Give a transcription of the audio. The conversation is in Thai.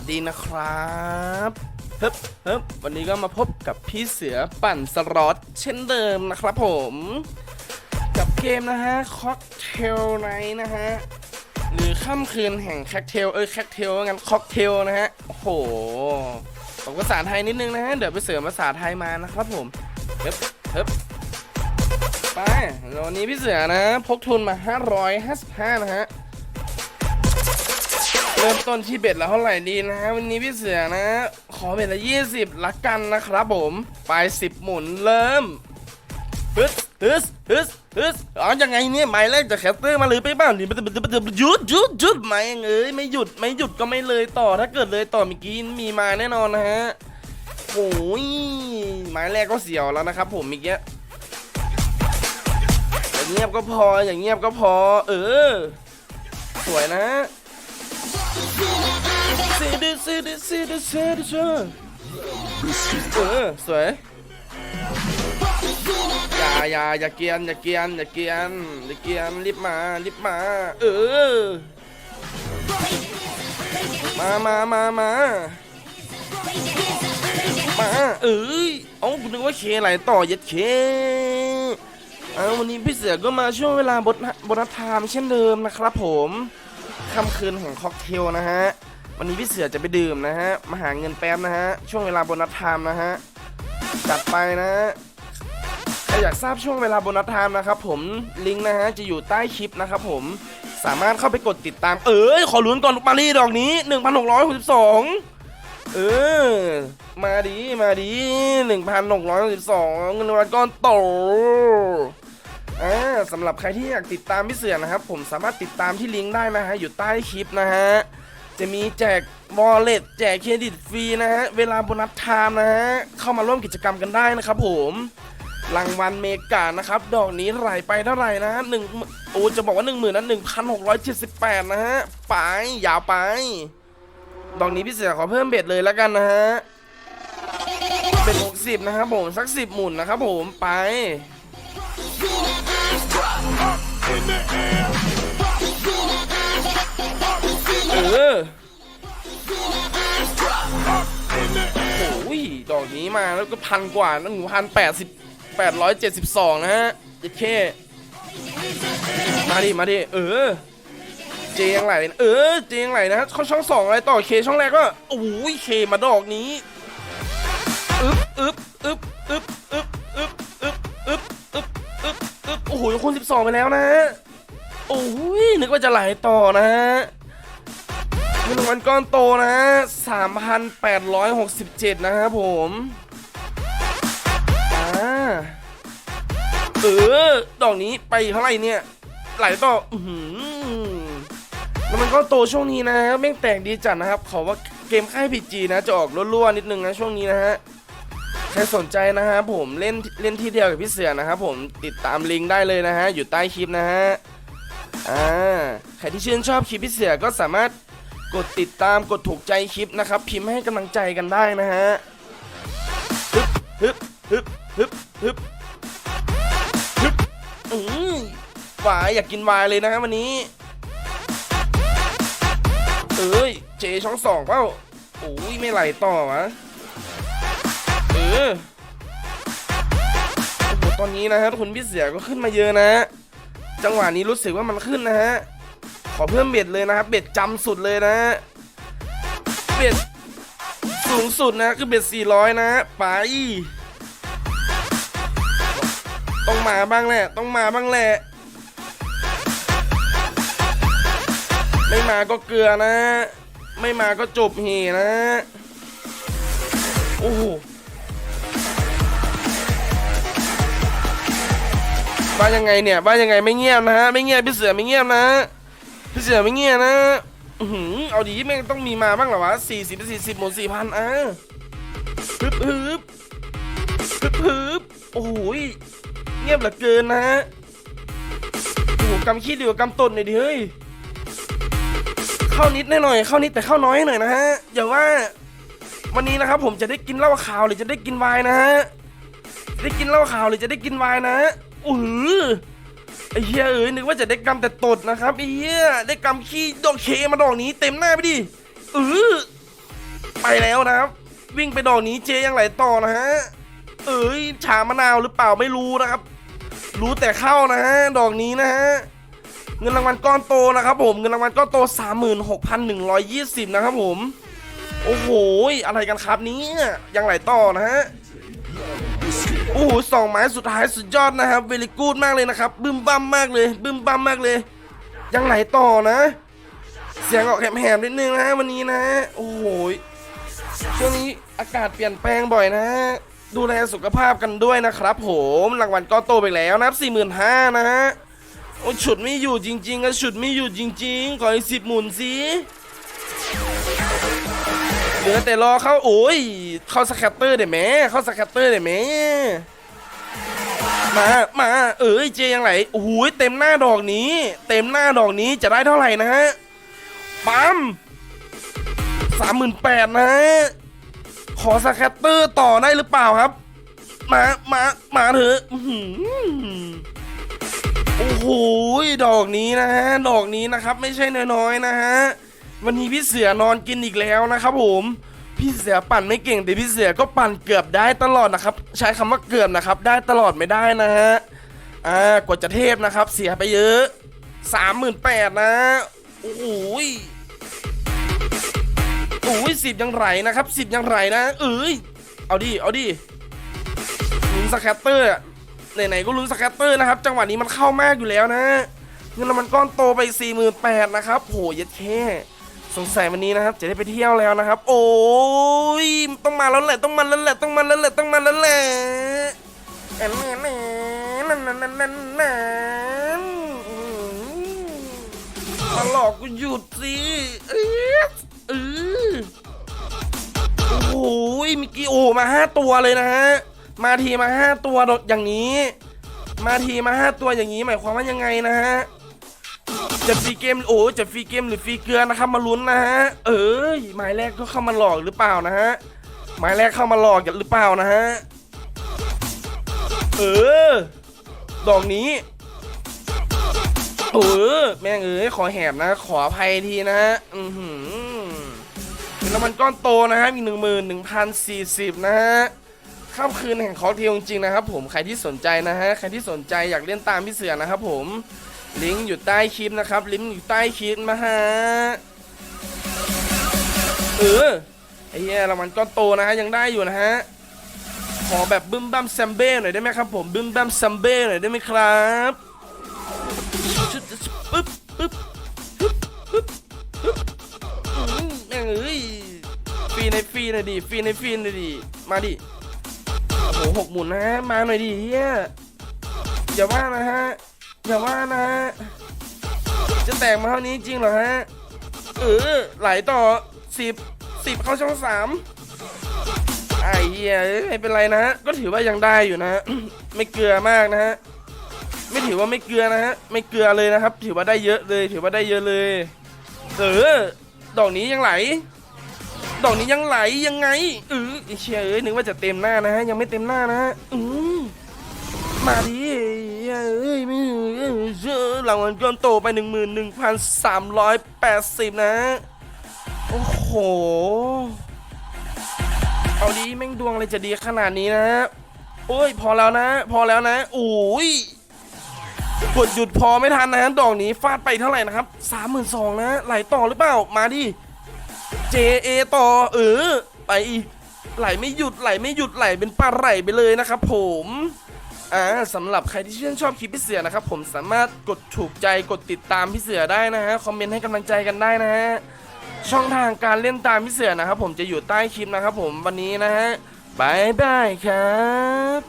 สดีนะครับเฮ้บเฮ้บวันนี้ก็มาพบกับพี่เสือปั่นสล็อตเช่นเดิมนะครับผม กับเกมนะฮะค็อกเทลไนนะฮะ หรือค่ำคืนแห่งแคคเทล เอ้ยแคคเทลงั้นค็อกเทลนะฮะ โอ้โหผมภาษาไทยนิดนึงนะฮะ เดี๋ยวไปเสริมภาษาไทยมานะครับผมเฮ้บเฮ้บไปแล้ววันนี้พี่เสือนะ พกทุนมา 555 นะฮะ เริ่มต้นที่เบ็ดละเท่าไหร่ดีนะฮะวันนี้พี่เสือนะ ขอเบ็ดละ20ละกันนะครับผม ไป10หมุนเริ่มฮึดฮึดฮึดฮึดอ๋อยังไงเนี่ยหมายแรกจากแคสเตอร์มาเลยไปเปล่านี่มันจะหยุดหยุดหยุดไหมเอ้ยไม่หยุดไม่หยุดก็ไม่เลยต่อถ้าเกิดเลยต่อเมื่อกี้มีมาแน่นอนนะฮะโอ้ยหมายแรกก็เสียวแล้วนะครับ ผมเมื่อกี้อย่างเงียบก็พออย่างเงียบก็พอ เออ สวยนะ ซีดิซีดิซีดิซีดิชเออสวยอย่าอย่าอย่าเกียนอย่าเกียนอย่าเกียนอย่าเกียนรีบมารีบมา เออ มามามามามาเอ้ยเอ้ากูนึกว่าเคไหลต่อยัดเคเอาวันนี้พี่เสือก็มาช่วงเวลาบทบทไทม์เช่นเดิมนะครับผมค่ำคืนแห่งค็อกเทลนะฮะ วันนี้พี่เสือจะไปดื่มนะฮะ มาหาเงินแป๊บนะฮะ ช่วงเวลาโบนัสไทม์นะฮะ จัดไปนะใครอยากทราบช่วงเวลาโบนัสไทม์นะครับผมลิงก์นะฮะจะอยู่ใต้คลิปนะครับผมสามารถเข้าไปกดติดตาม เอ้ยขอลุ้นก่อนปารีดอกนี้ 1,662 เออ มาดีมาดี 1,662 เงินรางวัลก้อนโตอ่าสำหรับใครที่อยากติดตามพี่เสือนะครับ ผมสามารถติดตามที่ลิงก์ได้นะฮะ อยู่ใต้คลิปนะฮะ จะมีแจกวอลเล็ตแจกเครดิตฟรีนะฮะ เวลาโบนัสไทม์นะฮะ เข้ามาร่วมกิจกรรมกันได้นะครับผมรางวัลเมกานะครับ ดอกนี้ไหลไปเท่าไหร่นะฮะหนึ่งโอ้จะบอกว่าหนึ่งหมื่นนั้นหนึ่งพันหกร้อยเจ็ดสิบแปดนะฮะไปยาวไป ดอกนี้พี่เสือขอเพิ่มเบ็ดเลยแล้วกันนะฮะเป็นหกสิบนะครับผมสักสิบหมุนนะครับผมไป อโอ้ยดอกนี้มาแล้วก็พันกว่าหนึ่งพันแปดสิบแปดร้อยเจ็ดสิบสองนะฮะเจ็ดเคมาดิ มาดิ เออ เจยังไหลเออ เจยังไหลนะเขาช่องสองอะไรต่อเคช่องแรกก็โอ้ยเคมาดอกนี้อึ๊บอึ๊บอึ๊บอึ๊บอึ๊บอึ๊บอึ๊บอึ๊บอึ๊บอึ๊บอึ๊บโอ้โหคนสิบสองไปแล้วนะฮะโอ้ยนึกว่าจะไหลต่อนะฮะ เงินรางวัลก้อนโตนะฮะสามพันแปดร้อยหกสิบเจ็ดนะครับผมอ่าเออ ดอกนี้ไปเท่าไหร่เนี่ย ไหลต่ออือหือแล้วมันก็โตช่วงนี้นะแม่งแตกดีจัดนะครับ ขอว่าเกมค่ายพีจีนะ จะออกรั่วๆนิดนึงนะช่วงนี้นะฮะ ใครสนใจนะฮะผมเล่นเล่นที่เดียวกับพี่เสือนะครับผมติดตามลิงก์ได้เลยนะฮะ อยู่ใต้คลิปนะฮะ อ่า ใครที่ชื่นชอบคลิปพี่เสือก็สามารถ กดติดตามกดถูกใจคลิปนะครับ พิมพ์ให้กำลังใจกันได้นะฮะฮึบฮึบฮึบฮึบฮึบฮึบอืมวายอยากกินวายเลยนะฮะวันนี้เอ้ยเจช่องสองเปล่าโอ้ยไม่ไหลต่อวะเออโอ้โหตอนนี้นะฮะคุณพี่เสือก็ขึ้นมาเยอะนะฮะจังหวะนี้รู้สึกว่ามันขึ้นนะฮะ ขอเพิ่มเบ็ดเลยนะครับ เบ็ดจำสุดเลยนะ เบ็ดสูงสุดนะคือเบ็ด400นะฮะไป ต้องมาบ้างแหละ ต้องมาบ้างแหละ ไม่มาก็เกลือนะ ไม่มาก็จบเหนะ โอ้โหว่ายังไงเนี่ยว่ายังไงไม่เงียบนะฮะ ไม่เงียบพี่เสือไม่เงียบนะ พี่เสือไม่เงียนะอือหือเอาดีแม่งต้องมีมาบ้างเหรอวะสี่สิบสี่สิบหมดสี่พันอะฮึบฮึบฮึบฮึบโอ้โหยเงียบเหลือเกินนะฮะโอ้โหกำขี้ดีกว่ากำตดหน่อยดิเฮ้ยเข้านิดหน่อยเข้านิดแต่เข้าน้อยหน่อยนะฮะอย่าว่า วันนี้นะครับผมจะได้กินเหล้าขาวหรือจะได้กินไวน์นะฮะจะได้กินเหล้าขาวหรือจะได้กินไวน์นะฮะอือ ไอ้เหี้ยเอ้ยนึกว่าจะได้กำแต่ตดนะครับไอ้เหี้ยได้กำขี้ดอกเคมาดอกนี้เต็มหน้าไปดิเออไปแล้วนะครับ วิ่งไปดอกนี้เจยังไหลต่อนะฮะเอ้ยฉามะนาวหรือเปล่าไม่รู้นะครับ รู้แต่เข้านะฮะดอกนี้นะฮะเงินรางวัลก้อนโตนะครับผมเงินรางวัลก้อนโต 36,120 นะครับผม โอ้โห อะไรกันครับนี้ยังไหลต่อนะฮะ โอ้โหสองไม้สุดท้ายสุดยอดนะครับเวลิกูดมากเลยนะครับบึ้มบั้มมากเลยบึ้มบั้มมากเลย ยังไหลต่อนะ เสียงออกแหบๆนิดนึงนะวันนี้นะ โอ้โหช่วงนี้อากาศเปลี่ยนแปลงบ่อยนะ ดูแลสุขภาพกันด้วยนะครับ ผมรางวัลก็โตไปแล้วนะครับสี่หมื่นห้านะฮะโอ้ฉุดไม่อยู่จริงๆอะฉุดไม่อยู่จริง ๆ ขออีกสิบหมุนสิ ลือแต่รอเข้าโอ้ย เข้าสแคตเตอร์เดี๋ยแม่เข้าสแคตเตอร์เดี๋ยแม่มามาเอ้ยเจยังไหลโอ้โหเต็มหน้าดอกนี้ เต็มหน้าดอกนี้จะได้เท่าไหร่นะฮะปั๊มสามหมื่นแปดนะฮะขอสแคตเตอร์ต่อได้หรือเปล่าครับ มามามาเถอะอื้อโอ้โหดอกนี้นะฮะ ดอกนี้นะครับ ไม่ใช่น้อยๆนะฮะ วันนี้พี่เสือนอนกินอีกแล้วนะครับผมพี่เสือปั่นไม่เก่งแต่พี่เสือก็ปั่นเกือบได้ตลอดนะครับ ใช้คำว่าเกือบนะครับ ได้ตลอดไม่ได้นะฮะอ่ากว่าจะเทพนะครับ เสียไปเยอะสามหมื่นแปดนะโอ้โหโอ้ยสิบยังไหลนะครับสิบยังไหลนะเอ้ยเอาดิเอาดิลุ้นสแคตเตอร์อะไหนๆก็ลุ้นสแคตเตอร์นะครับ จังหวะนี้มันเข้ามากอยู่แล้วนะเงินรางวัลก้อนโตไป4 8 0 0 0นะครับโหยัดแค่ สงสัยวันนี้นะครับจะได้ไปเที่ยวแล้วนะครับ โอ้ยต้องมาแล้วแหละต้องมาแล้วแหละต้องมาแล้วแหละต้องมาแล้วแหละแอนแอนแอนนั่นนั่นนั่นนั่นมาหลอกกูหยุดสิเอ้ยเออโอ้โหมิกกี้โอมาห้าตัวเลยนะฮะมาทีมาห้าตัวอย่างนี้ มาทีมาห้าตัวอย่างนี้ หมายความว่ายังไงนะฮะ จะฟรีเกมโอ้จะฟรีเกมหรือฟรีเกลือนะครับมาลุ้นนะฮะเอ้ยหมายแรกก็เข้ามาหลอกหรือเปล่านะฮะหมายแรกเข้ามาหลอกหรือเปล่านะฮะเออดอกนี้เออแม่งเอ้ยขอแหบนะ ขออภัยทีนะฮะอือหือเป็นรางวัลก้อนโตนะครับอีกหนึ่งหมื่นหนึ่งพันสี่สิบนะฮะค่ำคืนแห่งคอเทลจริงๆนะครับผมใครที่สนใจนะฮะใครที่สนใจอยากเล่นตามพี่เสือนะครับผม ลิงก์อยู่ใต้คลิปนะครับ ลิงก์อยู่ใต้คลิปนะฮะเออไอ้เหี้ยรางวัลก้อนโตนะฮะยังได้อยู่นะฮะขอแบบบึ้มบั้มแซมเบ้หน่อยได้ไหมครับผมบึ้มบั้มแซมเบ้หน่อยได้ไหมครับปึ๊บปึ๊บอืมแม่งเอ้ยฟรีในฟรีหน่อยดิฟรีในฟรีหน่อยดิมาดิโอ้โหหกหมุนนะฮะมาหน่อยดิเฮียอย่าว่านะฮะ อย่าว่านะฮะจะแตกมาเท่านี้จริงเหรอฮะ เออ ไหลต่อสิบสิบเข้าช่องสามไอ้เหี้ยไม่เป็นไรนะฮะ ก็ถือว่ายังได้อยู่นะฮะ ไม่เกลือมากนะฮะ ไม่ถือว่าไม่เกลือนะฮะ ไม่เกลือเลยนะครับ ถือว่าได้เยอะเลย ถือว่าได้เยอะเลย เออ ดอกนี้ยังไหล ดอกนี้ยังไหลยังไงเออไอ้เชียเอ้ยนึกว่าจะเต็มหน้านะฮะ ยังไม่เต็มหน้านะฮะ อืมมาดิเอ้ยไม่ เออเชื่อรางวัลก้อนโตไปหนึ่งหมื่นหนึ่งพันสามร้อยแปดสิบนะ โอ้โห เอาดีแม่งดวงอะไรจะดีขนาดนี้นะ โอ้ย พอแล้วนะ พอแล้วนะโอ้ยกดหยุดพอไม่ทันนะดอกนี้ฟาดไปเท่าไหร่นะครับสามหมื่นสองนะไหลต่อหรือเปล่า มาดิ JA ต่อ เออ ไปอีกไหลไม่หยุดไหลไม่หยุดไหลเป็นปลาไหลไปเลยนะครับผม อ่าสำหรับใครที่ชื่นชอบคลิปพี่เสือนะครับผมสามารถกดถูกใจกดติดตามพี่เสือได้นะฮะคอมเมนต์ให้กำลังใจกันได้นะฮะช่องทางการเล่นตามพี่เสือนะครับผมจะอยู่ใต้คลิปนะครับผมวันนี้นะฮะบายบายครับ